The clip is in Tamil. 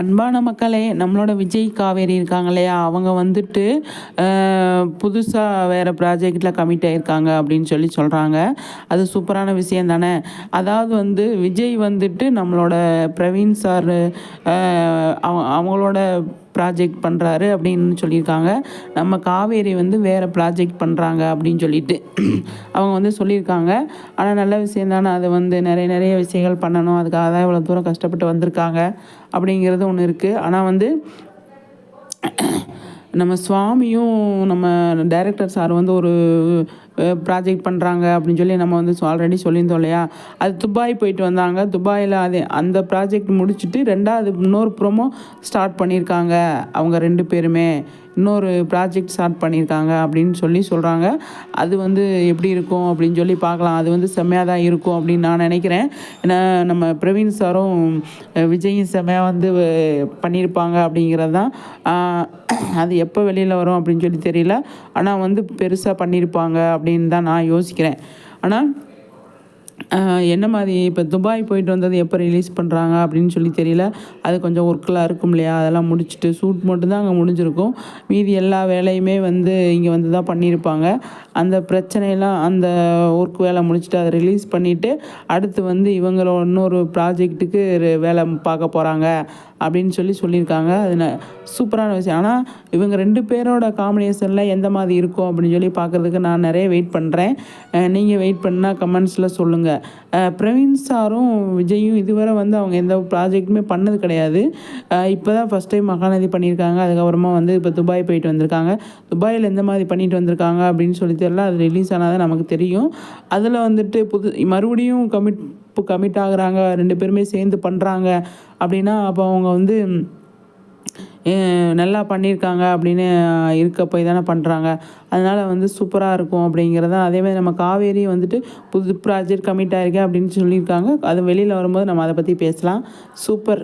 அன்பான மக்களே நம்மளோட விஜய் காவேரி இருக்காங்க இல்லையா? அவங்க வந்துட்டு புதுசாக வேறு ப்ராஜெக்டில் கமிட் ஆகியிருக்காங்க அப்படின்னு சொல்லி சொல்கிறாங்க அது சூப்பரான விஷயம் தானே? அதாவது வந்து விஜய் வந்துட்டு நம்மளோட பிரவீன் சார் அவங்களோட ப்ராஜெக்ட் பண்ணுறாரு அப்படின்னு சொல்லியிருக்காங்க. நம்ம காவேரி வந்து வேறு ப்ராஜெக்ட் பண்ணுறாங்க அப்படின்னு சொல்லிட்டு அவங்க வந்து சொல்லியிருக்காங்க. ஆனால் நல்ல விஷயம் தானே அது வந்து நிறைய நிறைய விஷயங்கள் பண்ணணும். அதுக்காக தான் இவ்வளோ தூரம் கஷ்டப்பட்டு வந்திருக்காங்க அப்படிங்கிறது ஒன்று இருக்குது ஆனால் வந்து நம்ம சுவாமியும் நம்ம டைரக்டர் சார் வந்து ஒரு ப்ராஜெக்ட் பண்ணுறாங்க அப்படின்னு சொல்லி நம்ம வந்து ஆல்ரெடி சொல்லியிருந்தோம் இல்லையா? அது துபாய் போயிட்டு வந்தாங்க. துபாயில் அது அந்த ப்ராஜெக்ட் முடிச்சுட்டு ரெண்டாவது இன்னொரு ப்ரோமோ ஸ்டார்ட் பண்ணியிருக்காங்க. அவங்க ரெண்டு பேருமே. இன்னொரு ப்ராஜெக்ட் ஸ்டார்ட் பண்ணியிருக்காங்க அப்படின்னு சொல்லி சொல்கிறாங்க அது வந்து எப்படி இருக்கும் அப்படின்னு சொல்லி பார்க்கலாம். அது வந்து செம்மையாக தான் இருக்கும் அப்படின்னு நான் நினைக்கிறேன். ஏன்னா நம்ம பிரவீன் சாரும் விஜயும் செம்மையாக வந்து பண்ணியிருப்பாங்க அப்படிங்கிறது தான். அது எப்போ வெளியில் வரும் அப்படின்னு சொல்லி தெரியல. ஆனால் வந்து பெருசாக பண்ணியிருப்பாங்க அப்படின்னு தான் நான் யோசிக்கிறேன். ஆனால் என்ன மாதிரி இப்போ துபாய் போயிட்டு வந்தது எப்போ ரிலீஸ் பண்ணுறாங்க அப்படின்னு சொல்லி தெரியல. அது கொஞ்சம் ஒர்க்கெலாம் இருக்கும் இல்லையா? அதெல்லாம் முடிச்சுட்டு ஷூட் மட்டும்தான் அங்கே முடிஞ்சிருக்கும். மீதி எல்லா வேலையுமே வந்து இங்கே வந்து தான் பண்ணியிருப்பாங்க. அந்த பிரச்சனையெல்லாம் அந்த ஒர்க் வேலை முடிச்சுட்டு அதை ரிலீஸ் பண்ணிவிட்டு அடுத்து வந்து இவங்களோட இன்னொரு ப்ராஜெக்ட்டுக்கு வேலை பார்க்க போகிறாங்க அப்படின்னு சொல்லி சொல்லியிருக்காங்க. அது சூப்பரான விஷயம். ஆனால் இவங்க ரெண்டு பேரோட காம்பினேஷனில் எந்த மாதிரி இருக்கும் அப்படின்னு சொல்லி பார்க்குறதுக்கு நான் நிறைய வெயிட் பண்ணுறேன் நீங்கள் வெயிட் பண்ணால் கமெண்ட்ஸில் சொல்லுங்கள் பிரவீன் சாரும் விஜயும் இதுவரை வந்து அவங்க எந்த ப்ராஜெக்ட்டுமே பண்ணது கிடையாது. இப்போ தான் ஃபஸ்ட் டைம் மகாநதி பண்ணியிருக்காங்க. அதுக்கப்புறமா வந்து இப்போ துபாய் போயிட்டு வந்திருக்காங்க. துபாயில் எந்த மாதிரி பண்ணிட்டு வந்திருக்காங்க அப்படின்னு சொல்லி தெரியல அது ரிலீஸ் ஆனால் தான் நமக்கு தெரியும். அதில் வந்துட்டு புது மறுபடியும் கமிட் இப்போ கமிட் ஆகுறாங்க ரெண்டு பேருமே சேர்ந்து பண்ணுறாங்க அப்படின்னா அப்போ அவங்க வந்து நல்லா பண்ணியிருக்காங்க அப்படின்னு இருக்க போய் தானே பண்ணுறாங்க அதனால் வந்து சூப்பராக இருக்கும் அப்படிங்கிறத அதேமாதிரி நம்ம காவேரி வந்துட்டு புது ப்ராஜெக்ட் கமிட் ஆகிருக்கேன் அப்படின்னு சொல்லியிருக்காங்க. அது வெளியில் வரும்போது நம்ம அதை பற்றி பேசலாம். சூப்பர்